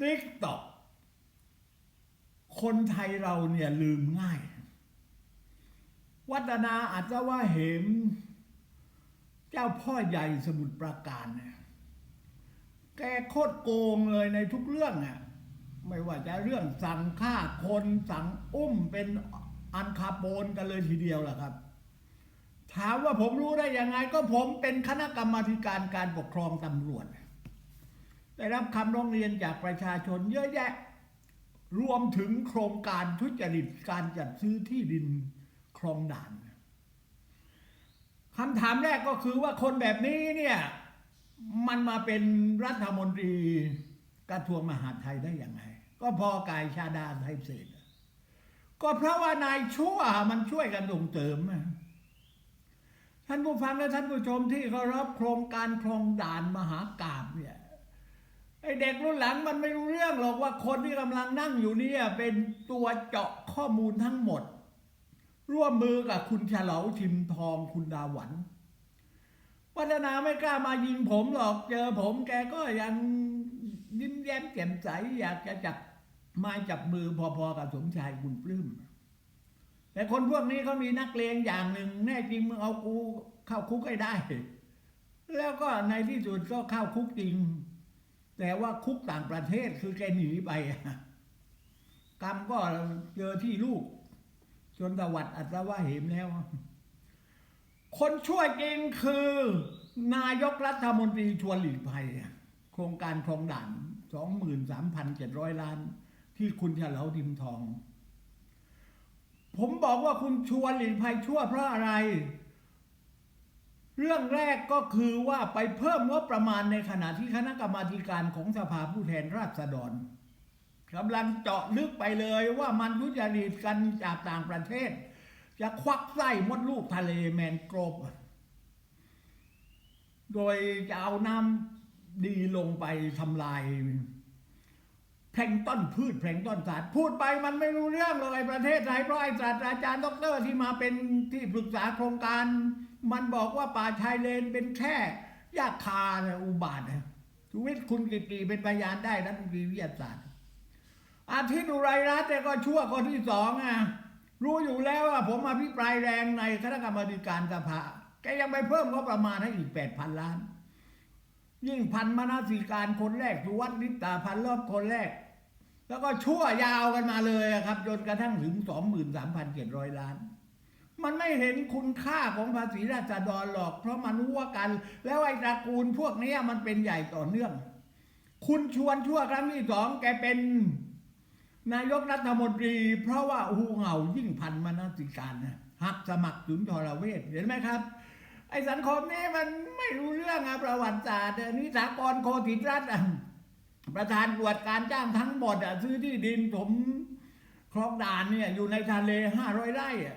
ติ๊กตอกคนไทยเราเนี่ยลืมง่าย วัฒนาอัศวะเหม เจ้าพ่อใหญ่สมุทรปราการเนี่ยแกโคตรโกงเลยในทุกเรื่องอะไม่ว่าจะเรื่องสั่งฆ่าคนสั่งอุ้มเป็นอันคาโปนกันเลยทีเดียวล่ะครับ ถามว่าผมรู้ได้ยังไงก็ผมเป็นคณะกรรมาการการปกครองตำรวจ ได้รับคำร้องเรียนจากประชาชนเยอะแยะ รวมถึงโครงการทุจริตการจัดซื้อที่ดินคลองด่านคำถามแรกก็คือว่าคนแบบนี้เนี่ยมันมาเป็นรัฐมนตรีกระทรวงมหาดไทยได้อยังไงก็พอกายชาดาไทยเศรษก็เพราะว่านายชั่วมันช่วยกันส่งเสริมท่านผู้ฟังและท่านผู้ชมที่เคารพโครงการคลองด่านมหากาบเนี่ย ไอเด็กรุ่นหลังมันไม่รู้เรื่องหรอกว่าคนที่กำลังนั่งอยู่เนี่ยเป็นตัวเจาะข้อมูลทั้งหมด ร่วมมือกับคุณเฉลาชิมทองคุณดาหวันวัฒนาไม่กล้ามายิงผมหรอกเจอผมแกก็ยังยิ้มแย้มแจ่มใสอยากจะจับไมาจับมือพอๆกับสมชายคุณปลื้มแต่คนพวกนี้เขามีนักเลงอย่างหนึ่งแน่จริงมึงเอากูเข้าคุกให้ได้ แล้วก็ในที่สุดก็เข้าคุกจริง แต่ว่าคุกต่างประเทศคือแกหนีไปอะกรรมก็เจอที่ลูก จนตวัดอัตว่าเหมแล้ว คนช่วยจริงคือ นายกรัฐมนตรีชวนหลีกภัยโครงการคลองด่านสองหมื่นสามพันเจ็ดร้อยล้าน ที่คุณเฉลาดิมทอง ผมบอกว่าคุณชวนหลีกภัยชั่วเพราะอะไร เรื่องแรกก็คือว่าไปเพิ่มงบประมาณในขณะที่คณะกรรมาการของสภาผู้แทนราษฎรกำลังเจาะลึกไปเลยว่ามันทุจริตกันจากต่างประเทศ จะควักไส้มดลูกทะเลแมนกรบ โดยจะเอาน้ำดีลงไปทำลาย แพลงต้นพืชแพลงต้นสัตว์พูดไปมันไม่รู้เรื่องเลยประเทศไทยเพราะไอ้ศาสตราจารย์ดอกเตอรที่มาเป็นที่ปรึกษาโครงการ มันบอกว่าป่าชายเลนเป็นแค่ยาคานะอุบาทนะชูวิทย์คุณกิติเป็นพยานได้นักวิทยาศาสตร์ อาทิตย์อุไรรัตน์ก็ชั่วคนที่สองอะรู้อยู่แล้วว่าผมอภิปรายแรงในคณะกรรมการสภาแกยังไปเพิ่มงบประมาณให้อีกแปดพันล้าน ยิ่งพันมนาสิการคนแรกสุวัฒน์นิตาพันรอบคนแรก แล้วก็ชั่วยาวกันมาเลยครับจนกระทั่งถึงสองหมื่นสามพันเจ็ดร้อยล้าน มันไม่เห็นคุณค่าของภาษีราษฎรหรอก เพราะมันรู้ว่ากัน แล้วไอ้ตระกูลพวกนี้มันเป็นใหญ่ต่อเนื่อง คุณชวนชั่วครั้งที่สองแกเป็น นายกรัฐมนตรี เพราะว่าหูเหงายิ่งพันมนาสิการนะหักสมัครสุนทรเวชเห็นไหมครับ ไอ้สังคมนี้มันไม่รู้เรื่องอะประวัติศาสตร์นิสากรโคติรัตน์ประธานตรวจการจ้างทั้งหมดอะซื้อที่ดินผมคลองด่านเนี่ยอยู่ในทะเลห้าร้อยไร่อะ